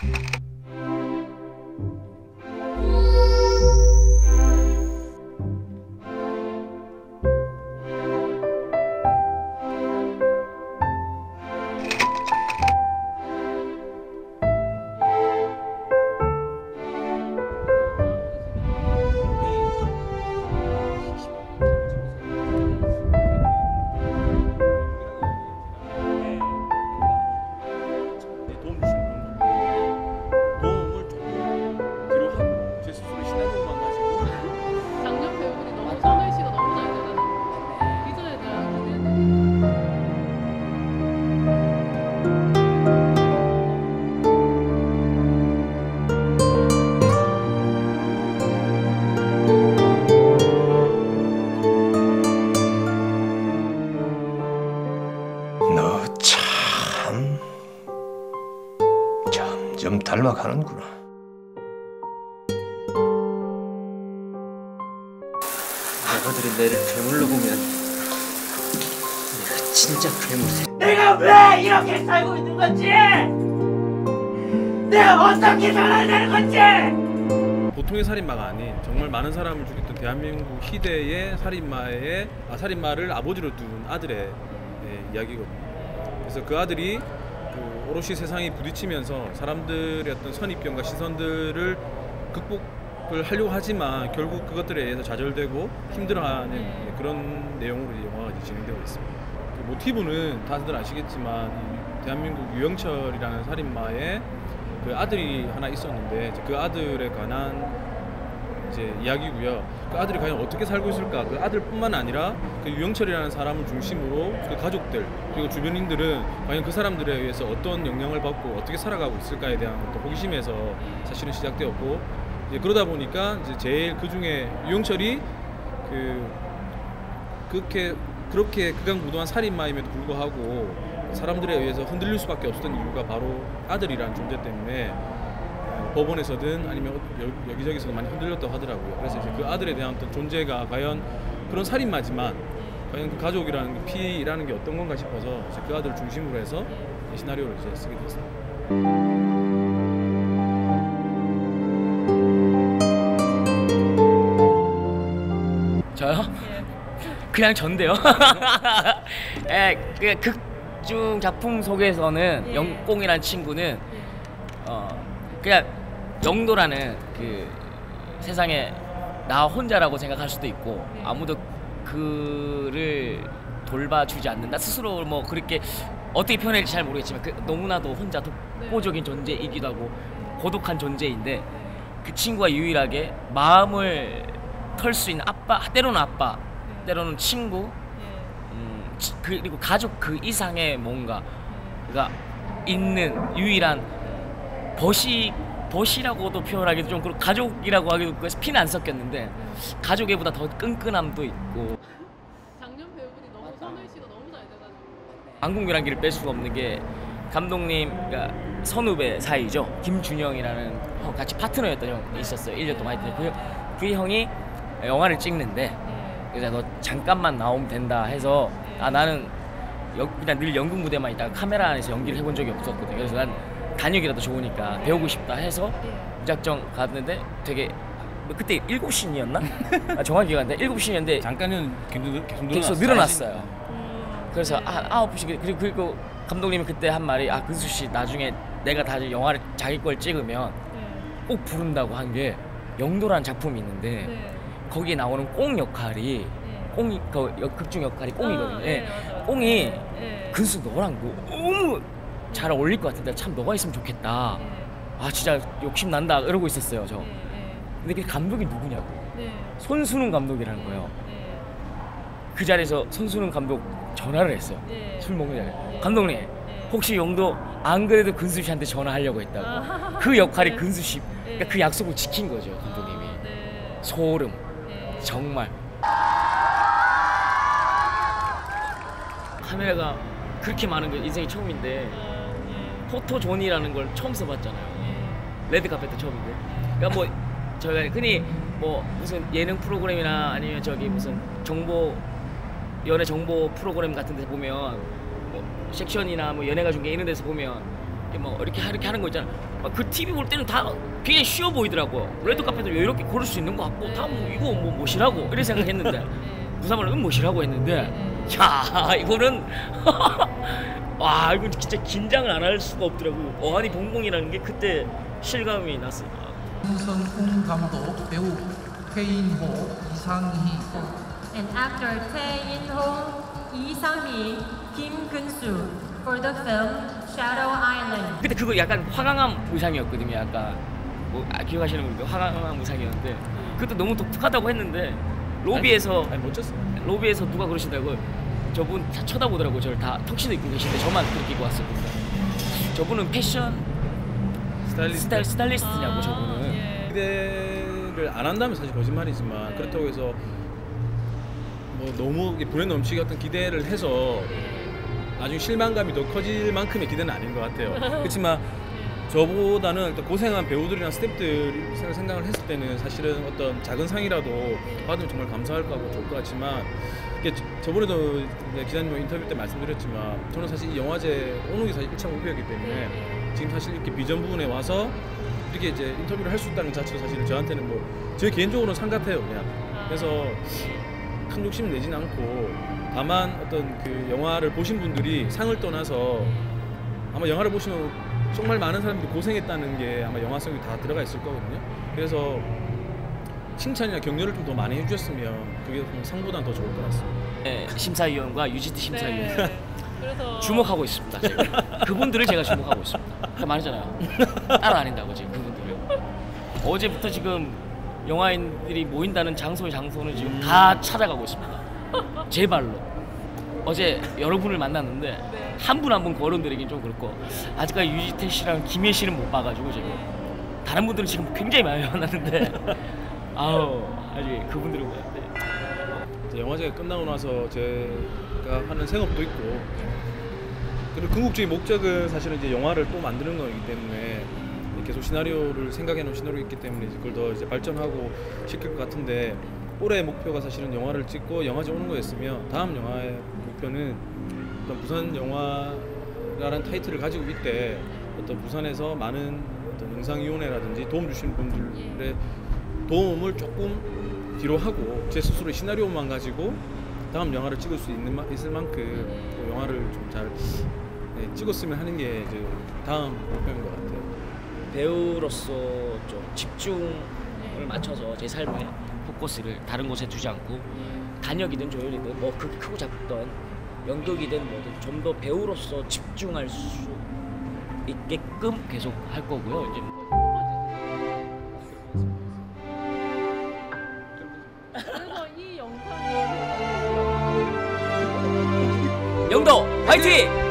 도움 가는구나. 너희들이 내를 괴물로 보면 내가 진짜 괴물이 내가 왜 이렇게 살고 있는 건지 내가 어떻게 살아야 되는 건지 보통의 살인마가 아닌 정말 많은 사람을 죽였던 대한민국 희대의 살인마의 아, 살인마를 아버지로 둔 아들의 예, 이야기거든요. 그래서 그 아들이 그 오롯이 세상이 부딪히면서 사람들의 어떤 선입견과 시선들을 극복을 하려고 하지만 결국 그것들에 의해서 좌절되고 힘들어하는 예, 그런 내용으로 이 영화가 진행되고 있습니다. 그 모티브는 다들 아시겠지만 이 대한민국 유영철이라는 살인마의 그 아들이 하나 있었는데 그 아들에 관한 이제 이야기고요. 그 아들이 과연 어떻게 살고 있을까? 그 아들뿐만 아니라 그 유영철이라는 사람을 중심으로 그 가족들 그리고 주변인들은 과연 그 사람들에 의해서 어떤 영향을 받고 어떻게 살아가고 있을까에 대한 어떤 호기심에서 사실은 시작되었고 이제 그러다 보니까 이제 제일 그 중에 유영철이 그 그렇게 그렇게 극악무도한 살인마임에도 불구하고 사람들에 의해서 흔들릴 수밖에 없었던 이유가 바로 아들이라는 존재 때문에 어, 법원에서든 아니면 여- 여기저기서 많이 흔들렸다고 하더라고요. 그래서 이제 그 아들에 대한 어떤 존재가 과연 그런 살인마지만 과연 그 가족이라는 게 피라는 게 어떤 건가 싶어서 이제 그 아들을 중심으로 해서 이 시나리오를 이제 쓰게 됐습니다. 저요? 그냥 전데요. 에, 그 극중 작품 속에서는 예. 영공이라는 친구는 어 그냥 영도라는 그 세상에 나 혼자라고 생각할 수도 있고 아무도 그를 돌봐주지 않는다. 스스로 뭐 그렇게 어떻게 표현할지 잘 모르겠지만 그 너무나도 혼자 독보적인 존재이기도 하고 고독한 존재인데 그 친구가 유일하게 마음을 털 수 있는 아빠 때로는 아빠 때로는 친구 음, 치- 그리고 가족 그 이상의 뭔가가 있는 유일한 벗이 벗이라고도 표현하기도 좀 그렇고 가족이라고 하기도 그래서 피는 안 섞였는데 가족애보다 더 끈끈함도 있고. 작년 배우분이 너무 선혜 씨가 너무 잘 돼가지고. 안국이란 길을 뺄 수가 없는 게 감독님 그러니까 선후배 사이죠. 김준영이라는 형 같이 파트너였던 형이 있었어요. 1년 동안 했더니 그, 형- 그 형이 영화를 찍는데 그래서 너 잠깐만 나오면 된다 해서 아 나는 여- 그냥 늘 연극 무대만 있다가 카메라 안에서 연기를 해본 적이 없었거든요. 그래서 난 단역이라도 좋으니까 배우고 싶다 해서 무작정 갔는데 되게 뭐 그때 일곱 신이었나? 아, 정확히 기억 안 나. 일곱 신이었는데 잠깐은 계속 늘- 계속 계속 늘어났어요. 늘어났어요. 그래서 아, 아홉 시 그리고 그리고 감독님이 그때 한 말이 아 근수 씨 나중에 내가 다시 영화를 자기 걸 찍으면 꼭 부른다고 한 게 영도라는 작품이 있는데 거기에 나오는 꽁 역할이 꽁이 그 역- 극중 역할이 꽁이거든요. 예. 꽁이 근수 너랑 너무 잘 어울릴 것 같은데 참 너가 있으면 좋겠다. 아 진짜 욕심 난다 이러고 있었어요 저. 근데 그 감독이 누구냐고. 손순웅 감독이라는 거예요. 그 자리에서 손순웅 감독 전화를 했어요. 술 먹는 자리에. 감독님 혹시 영도 안 그래도 근수 씨한테 전화하려고 했다고. 그 역할이 근수 씨. 그러니까 그 약속을 지킨 거죠 감독님이. 소름. 정말. 카메라가 그렇게 많은 게 인생이 처음인데 포토존이라는 걸 처음 써봤잖아요. 레드카펫 때 처음인데. 그러니까 뭐 저희가 흔히 뭐 무슨 예능 프로그램이나 아니면 저기 무슨 정보 연애 정보 프로그램 같은 데서 보면 뭐 섹션이나 뭐 연예가 중계 이런 데서 보면 이렇게 뭐 이렇게 하- 이렇게 하는 거 있잖아. 막그 TV 볼 때는 다 굉장히 쉬워 보이더라고. 레드 카펫을 이렇게 고를 수 있는 것 같고 다 뭐 이거 뭐 뭐시라고 이런 생각했는데 네. 부산말로 은 뭐시라고 했는데 네. 야 이거는 와 이거 진짜 긴장을 안 할 수가 없더라고. 어안이 봉봉이라는 게 그때 실감이 났어요. 홍성훈 감독, 배우 최인호, 이상희, and actor Sang-hee, Kim Kun-soo for the film Shadow Island. 근데 그거 약간 화강암 의상이었거든요. 약간 뭐 아, 기억하시는 분들 화강암 의상이었는데 그것도 너무 독특하다고 했는데 로비에서 아니 멋졌어. 로비에서 누가 그러시다고 저분 다 쳐다보더라고 저를 다 턱시도 입고 계신데 저만 그렇게 입고 왔었거든요. 저분은 패션 스타일리스트. 스타일 스타일리스트냐고 저분은. 예. 기대를 안 한다면 사실 거짓말이지만 네. 그렇다고 해서 뭐 너무 불에 넘치게 어떤 기대를 해서 나중에 실망감이 더 커질 만큼의 기대는 아닌 것 같아요. 그렇지만 저보다는 일단 고생한 배우들이나 스태프들 생각을 했을 때는 사실은 어떤 작은 상이라도 받으면 정말 감사할 거고 좋을 것 같지만 이게 저- 저번에도 기자님 인터뷰 때 말씀드렸지만 저는 사실 이 영화제 오는 게 사실 1차 목표였기 때문에 지금 사실 이렇게 비전 부분에 와서 이렇게 이제 인터뷰를 할 수 있다는 것 자체도 사실은 저한테는 뭐 제 개인적으로는 상 같아요 그냥. 그래서 큰 욕심 내진 않고 다만 어떤 그 영화를 보신 분들이 상을 떠나서 아마 영화를 보시면 정말 많은 사람들이 고생했다는 게 아마 영화성이 다 들어가 있을 거거든요. 그래서 칭찬이나 격려를 좀 더 많이 해주셨으면 그게 좀 상보다는 더 좋을 것 같습니다. 네, 심사위원과 유지트 심사위원 네. 그래서 주목하고 있습니다. 제가. 그분들을 제가 주목하고 있습니다. 아까 말했잖아요. 따라다닌다고 지금 그분들을. 어제부터 지금 영화인들이 모인다는 장소의 장소는 지금 다 찾아가고 있습니다. 제 발로. 어제 여러분을 만났는데 네. 한분 한 분 거론드리긴 좀 그렇고 아직까지 유지태 씨랑 김혜 씨는 못 봐가지고 지금 다른 분들은 지금 굉장히 많이 만났는데 아우 아직 그분들을 보는데 이제 영화제가 끝나고 나서 제가 하는 생업도 있고. 그리고 궁극적인 목적은 사실은 이제 영화를 또 만드는 거기 때문에 계속 시나리오를 생각해 놓은 시나리오 있기 때문에 그걸 더 이제 발전하고 시킬 것 같은데 올해 목표가 사실은 영화를 찍고 영화제 오는 거였으면 다음 영화의 목표는 어떤 부산 영화라는 타이틀을 가지고 있대 어떤 부산에서 많은 어떤 영상위원회라든지 도움 주시는 분들의 도움을 조금 뒤로 하고 제 스스로 시나리오만 가지고 다음 영화를 찍을 수 있는 마- 있을 만큼 그 영화를 좀 잘 찍었으면 하는 게 이제 다음 목표인 것 같아요. 배우로서 좀 집중을 맞춰서 제 삶에 포커스를 다른 곳에 두지 않고 단역이든 조연이든 뭐 크, 크고 작던 연극이든 뭐든 좀 더 배우로서 집중할 수 있게끔 계속 할 거고요. 이제 그래서 이 영상이 영도 화이팅!